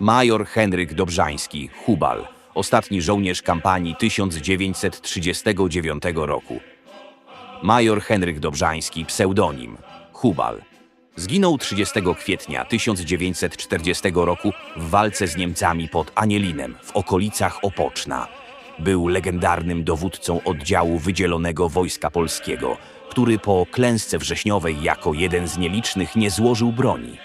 Major Henryk Dobrzański, Hubal, ostatni żołnierz kampanii 1939 roku. Major Henryk Dobrzański, pseudonim Hubal. Zginął 30 kwietnia 1940 roku w walce z Niemcami pod Anielinem w okolicach Opoczna. Był legendarnym dowódcą oddziału wydzielonego Wojska Polskiego, który po klęsce wrześniowej jako jeden z nielicznych nie złożył broni.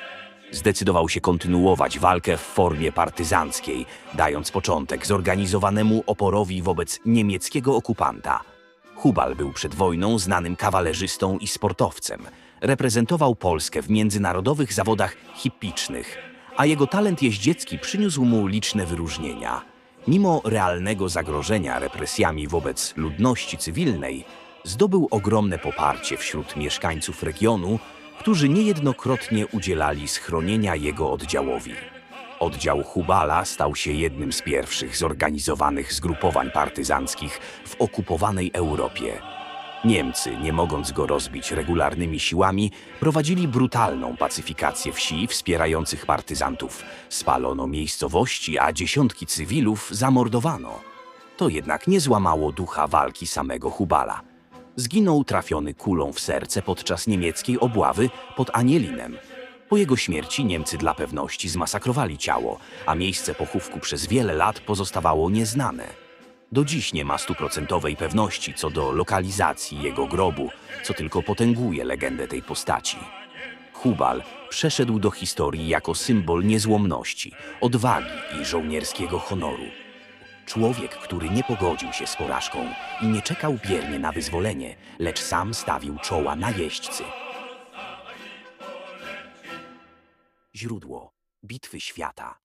Zdecydował się kontynuować walkę w formie partyzanckiej, dając początek zorganizowanemu oporowi wobec niemieckiego okupanta. Hubal był przed wojną znanym kawalerzystą i sportowcem. Reprezentował Polskę w międzynarodowych zawodach hippicznych, a jego talent jeździecki przyniósł mu liczne wyróżnienia. Mimo realnego zagrożenia represjami wobec ludności cywilnej, zdobył ogromne poparcie wśród mieszkańców regionu, którzy niejednokrotnie udzielali schronienia jego oddziałowi. Oddział Hubala stał się jednym z pierwszych zorganizowanych zgrupowań partyzanckich w okupowanej Europie. Niemcy, nie mogąc go rozbić regularnymi siłami, prowadzili brutalną pacyfikację wsi wspierających partyzantów. Spalono miejscowości, a dziesiątki cywilów zamordowano. To jednak nie złamało ducha walki samego Hubala. Zginął trafiony kulą w serce podczas niemieckiej obławy pod Anielinem. Po jego śmierci Niemcy dla pewności zmasakrowali ciało, a miejsce pochówku przez wiele lat pozostawało nieznane. Do dziś nie ma stuprocentowej pewności co do lokalizacji jego grobu, co tylko potęguje legendę tej postaci. Hubal przeszedł do historii jako symbol niezłomności, odwagi i żołnierskiego honoru. Człowiek, który nie pogodził się z porażką i nie czekał biernie na wyzwolenie, lecz sam stawił czoła najeźdźcy. Źródło Bitwy Świata